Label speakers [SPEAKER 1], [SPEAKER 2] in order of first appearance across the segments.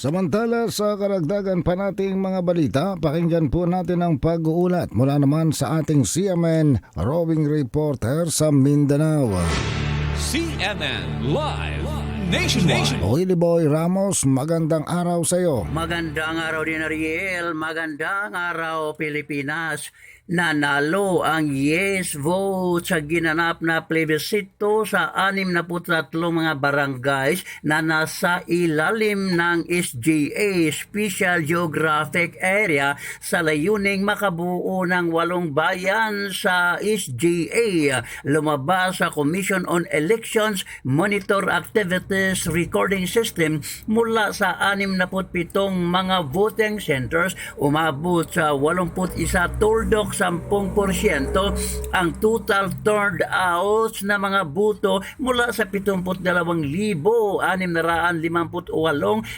[SPEAKER 1] Samantala sa karagdagan pa nating mga balita, pakinggan po natin ang pag-uulat mula naman sa ating CMN roving reporter sa Mindanao.
[SPEAKER 2] CNN Live Nationwide.
[SPEAKER 1] Willie Boy Ramos, magandang araw sa iyo.
[SPEAKER 3] Magandang araw din Ariel, magandang araw Pilipinas. Nanalo ang yes vote sa ginanap na plebisito sa 63 mga barangays na nasa ilalim ng SGA Special Geographic Area sa layuning makabuo ng walong bayan sa SGA. Lumabas sa Commission on Elections Monitor Activities Recording System mula sa 67 mga voting centers umabot sa 81 turdok 10% ang total turned out na mga boto mula sa 72,658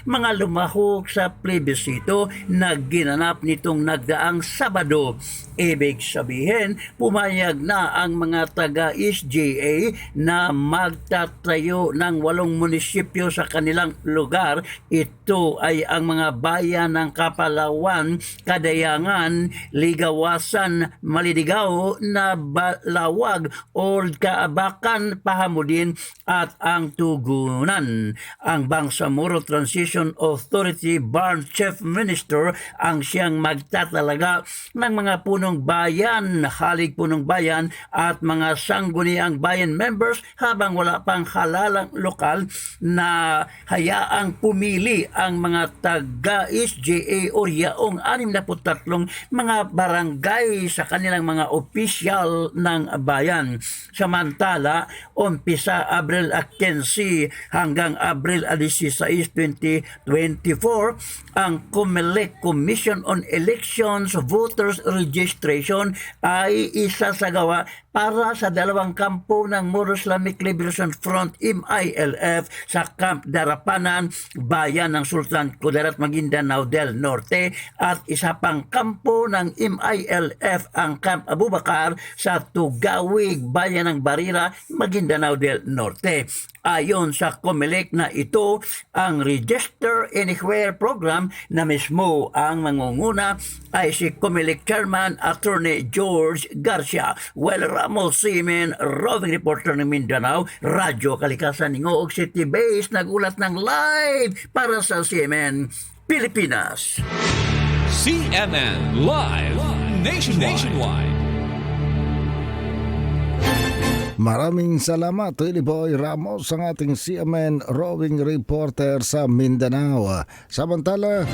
[SPEAKER 3] mga lumahok sa plebisito na ginanap nitong nagdaang Sabado. Ibig sabihin, pumayag na ang mga taga-SGA na magtatayo ng walong munisipyo sa kanilang lugar. Ito ay ang mga bayan ng Kapalawan, Kadayangan, Ligawasan, Malidigaw, Nabalawag, Old Kaabakan, Pahamudin at ang Tugunan. Ang Bangsamoro Transition Authority Barn Chief Minister ang siyang magtatalaga ng mga punong bayan, halig punong bayan at mga sangguniang bayan members habang wala pang halalang lokal na hayaang pumili ang mga taga-SGA o yaong 63 mga barangay sa kanilang mga opisyal ng bayan. Samantala, umpisa Abril 15 hanggang Abril 16, 2024, ang COMELEC Commission on Elections Voters Registration ay isasagawa para sa dalawang kampo ng Moro Islamic Liberation Front MILF sa Camp Darapanan, bayan ng Sultan Kudarat Maguindanao del Norte at isa pang kampo ng MILF ang Camp Abubakar sa Tugawig, bayan ng Barira, Maguindanao del Norte. Ayon sa COMELEC na ito ang Register Anywhere program na mismo ang mangunguna ay si COMELEC Chairman Attorney George Garcia. Well, Ramos Simen, roving reporter ng Mindanao, Radyo Kalikasan Ningoog City Base, nagulat ng live para sa CMN Pilipinas.
[SPEAKER 2] CNN Live Nationwide.
[SPEAKER 1] Maraming salamat Willie Boy Ramos ang ating CMN roving reporter sa Mindanao. Samantala,